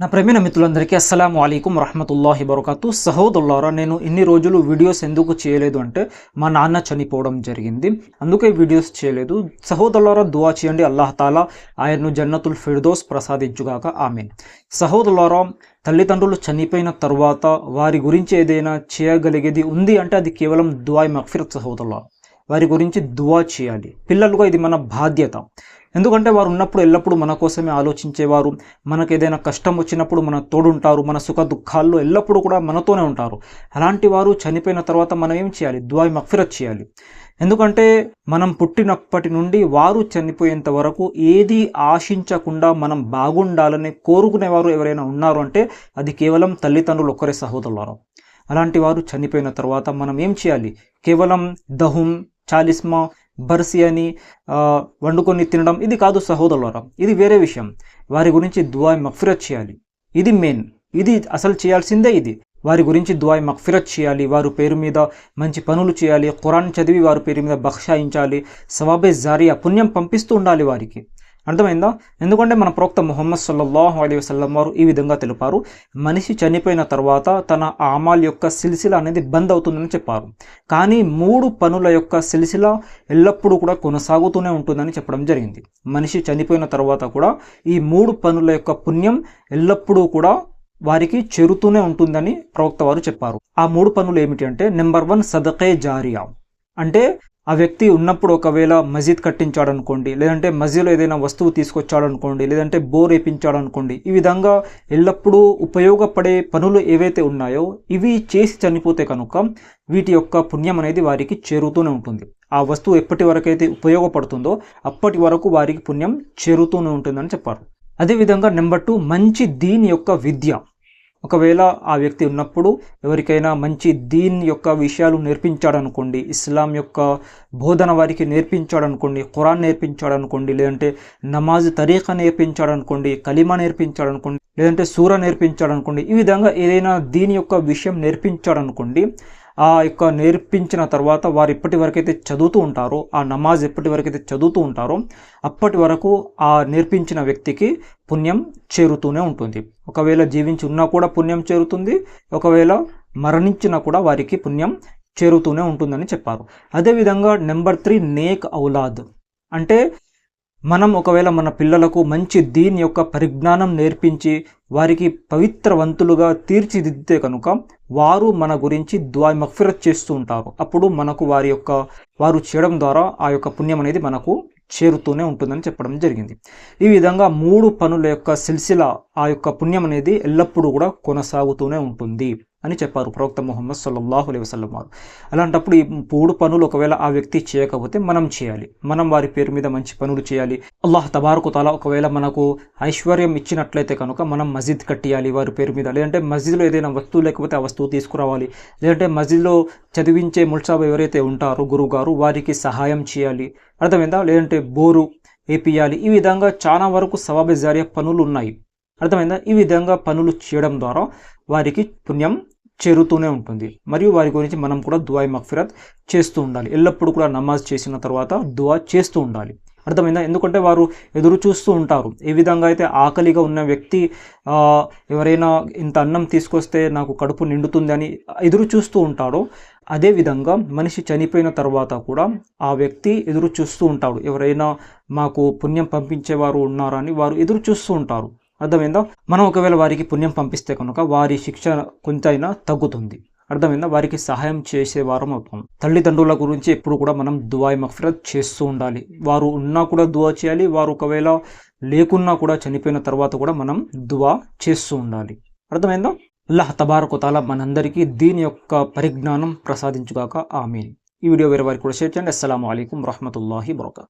నా ప్రమీణ మిత్రులందరికీ అస్సలం అయికం రహమతుల్లాహి బరకతు సహోదరులారా నేను ఇన్ని రోజులు వీడియోస్ ఎందుకు చేయలేదు అంటే మా నాన్న చనిపోవడం జరిగింది. అందుకే వీడియోస్ చేయలేదు. సహోదరులారా దువా చేయండి. అల్లాహ్ తాలా ఆయన్ను జన్నతుల్ ఫిర్దోస్ ప్రసాదించుగాక. ఆమెన్. సహోదరులారా తల్లిదండ్రులు చనిపోయిన తర్వాత వారి గురించి ఏదైనా చేయగలిగేది ఉంది అంటే అది కేవలం దువాయ్ మక్ఫిరత్ సహోదరులారా. వారి గురించి దువా చేయాలి. పిల్లలుగా ఇది మన బాధ్యత. ఎందుకంటే వారు ఉన్నప్పుడు ఎల్లప్పుడూ మన కోసమే ఆలోచించేవారు. మనకు ఏదైనా కష్టం వచ్చినప్పుడు మన తోడుంటారు. మన సుఖ దుఃఖాల్లో ఎల్లప్పుడూ కూడా మనతోనే ఉంటారు. అలాంటి వారు చనిపోయిన తర్వాత మనం ఏం చేయాలి? దువాయి మక్ఫిరత్ చేయాలి. ఎందుకంటే మనం పుట్టినప్పటి నుండి వారు చనిపోయేంత వరకు ఏది ఆశించకుండా మనం బాగుండాలని కోరుకునేవారు ఎవరైనా ఉన్నారు అంటే అది కేవలం తల్లిదండ్రులు ఒక్కరే సహోదరులారు. అలాంటి వారు చనిపోయిన తర్వాత మనం ఏం చేయాలి? కేవలం దహుం చాలిస్మా బర్సి అని వండుకొని తినడం ఇది కాదు సహోదరులరా. ఇది వేరే విషయం. వారి గురించి దువాయ్ మక్ఫిరత్ చేయాలి. ఇది మెయిన్. ఇది అసలు చేయాల్సిందే ఇది. వారి గురించి దువాయ్ మక్ఫిరత్ చేయాలి. వారి పేరు మీద మంచి పనులు చేయాలి. ఖురాన్ చదివి వారి పేరు మీద బక్షాయించాలి. సవాబే జారియా పుణ్యం పంపిస్తూ ఉండాలి వారికి. అర్థమైందా? ఎందుకంటే మన ప్రవక్త ముహమ్మద్ సల్లల్లాహు అలీ వసల్లం వారు ఈ విధంగా తెలిపారు మనిషి చనిపోయిన తర్వాత తన ఆమాల్ యొక్క సిలిసిల అనేది బంద్ అవుతుందని చెప్పారు. కానీ మూడు పనుల యొక్క సిలిసిల ఎల్లప్పుడూ కూడా కొనసాగుతూనే ఉంటుందని చెప్పడం జరిగింది. మనిషి చనిపోయిన తర్వాత కూడా ఈ మూడు పనుల యొక్క పుణ్యం ఎల్లప్పుడూ కూడా వారికి చేరుతూనే ఉంటుందని ప్రవక్త వారు చెప్పారు. ఆ మూడు పనులు ఏమిటి అంటే నెంబర్ వన్ సదకే జారియా. అంటే ఆ వ్యక్తి ఉన్నప్పుడు ఒకవేళ మస్జిద్ కట్టించాడు అనుకోండి లేదంటే మస్జిద్లో ఏదైనా వస్తువు తీసుకొచ్చాడు అనుకోండి లేదంటే బోర్ వేపించాడు అనుకోండి ఈ విధంగా ఎల్లప్పుడూ ఉపయోగపడే పనులు ఏవైతే ఉన్నాయో ఇవి చేసి చనిపోతే కనుక వీటి యొక్క పుణ్యం అనేది వారికి చేరుతూనే ఉంటుంది. ఆ వస్తువు ఎప్పటి వరకైతే ఉపయోగపడుతుందో అప్పటి వరకు వారికి పుణ్యం చేరుతూనే ఉంటుందని చెప్పారు. అదేవిధంగా నెంబర్ టూ మంచి దీని యొక్క విద్య. ఒకవేళ ఆ వ్యక్తి ఉన్నప్పుడు ఎవరికైనా మంచి దీన్ యొక్క విషయాలు నేర్పించాడనుకోండి ఇస్లాం యొక్క బోధన వారికి నేర్పించాడనుకోండి ఖురాన్ నేర్పించాడనుకోండి లేదంటే నమాజ్ తరీఖా నేర్పించాడనుకోండి కలిమా నేర్పించాడనుకోండి లేదంటే సూర నేర్పించాడనుకోండి ఈ విధంగా ఏదైనా దీని యొక్క విషయం నేర్పించాడనుకోండి ఆ యొక్క నేర్పించిన తర్వాత వారు ఎప్పటి వరకైతే చదువుతూ ఉంటారో ఆ నమాజ్ ఎప్పటి వరకైతే చదువుతూ ఉంటారో అప్పటి వరకు ఆ నేర్పించిన వ్యక్తికి పుణ్యం చేరుతూనే ఉంటుంది. ఒకవేళ జీవించి ఉన్నా కూడా పుణ్యం చేరుతుంది ఒకవేళ మరణించినా కూడా వారికి పుణ్యం చేరుతూనే ఉంటుందని చెప్పారు. అదేవిధంగా నెంబర్ త్రీ నేక్ ఔలాద్. అంటే మనం ఒకవేళ మన పిల్లలకు మంచి దీని యొక్క పరిజ్ఞానం నేర్పించి వారికి పవిత్రవంతులుగా తీర్చిదిద్దితే కనుక వారు మన గురించి ద్వాయ్ మఫిరత్ చేస్తూ ఉంటారు. అప్పుడు మనకు వారి యొక్క వారు చేయడం ద్వారా ఆ యొక్క పుణ్యం అనేది మనకు చేరుతూనే ఉంటుందని చెప్పడం జరిగింది. ఈ విధంగా మూడు పనుల యొక్క సిల్సిల ఆ యొక్క పుణ్యం అనేది ఎల్లప్పుడూ కూడా కొనసాగుతూనే ఉంటుంది. అని చెప్పారు ప్రవక్త ముహమ్మద్ సల్లల్లాహు అలై వసల్లం వారు. అలాంటప్పుడు ఈ పూడు పనులు ఒకవేళ ఆ వ్యక్తి చేయకపోతే మనం చేయాలి. మనం వారి పేరు మీద మంచి పనులు చేయాలి. అల్లాహ్ తబారకు తాలా ఒకవేళ మనకు ఐశ్వర్యం ఇచ్చినట్లయితే కనుక మనం మస్జిద్ కట్టియాలి వారి పేరు మీద. లేదంటే మస్జిద్లో ఏదైనా వస్తువు లేకపోతే ఆ వస్తువు తీసుకురావాలి. లేదంటే మస్జిద్లో చదివించే ముల్సాబ్ ఎవరైతే ఉంటారో గురువు గారు వారికి సహాయం చేయాలి. అర్థమైందా? లేదంటే బోరు వేపియాలి. ఈ విధంగా చాలా వరకు సవాబే జారియా పనులు ఉన్నాయి. అర్థమైందా? ఈ విధంగా పనులు చేయడం ద్వారా వారికి పుణ్యం చేరుతూనే ఉంటుంది. మరియు వారి గురించి మనం కూడా దువాయ్ మక్ఫిరత్ చేస్తూ ఉండాలి. ఎల్లప్పుడూ కూడా నమాజ్ చేసిన తర్వాత దువా చేస్తూ ఉండాలి. అర్థమైందా? ఎందుకంటే వారు ఎదురు చూస్తూ ఉంటారు. ఏ విధంగా అయితే ఆకలిగా ఉన్న వ్యక్తి ఎవరైనా ఇంత అన్నం తీసుకొస్తే నాకు కడుపు నిండుతుంది అని ఎదురు చూస్తూ ఉంటాడో అదేవిధంగా మనిషి చనిపోయిన తర్వాత కూడా ఆ వ్యక్తి ఎదురు చూస్తూ ఉంటాడు. ఎవరైనా మాకు పుణ్యం పంపించేవారు ఉన్నారని వారు ఎదురు చూస్తూ ఉంటారు. అర్థమైందా? మనం ఒకవేళ వారికి పుణ్యం పంపిస్తే కనుక వారి శిక్ష కొంతైనా తగ్గుతుంది. అర్థమైందా? వారికి సహాయం చేసే వారం అవుతాం. తల్లిదండ్రుల గురించి ఎప్పుడు కూడా మనం దువాయ్ మఫ్రత్ చేస్తూ ఉండాలి. వారు ఉన్నా కూడా దువా చేయాలి. వారు ఒకవేళ లేకున్నా కూడా చనిపోయిన తర్వాత కూడా మనం దువా చేస్తూ ఉండాలి. అర్థమైందా? అల్లాహ్ తబారకుతాల మనందరికీ దీని యొక్క పరిజ్ఞానం ప్రసాదించుగాక. ఆమె ఈ వీడియో వేరే వారికి కూడా షేర్ చేయండి. అస్సలం అయికం వరహమూల వరకా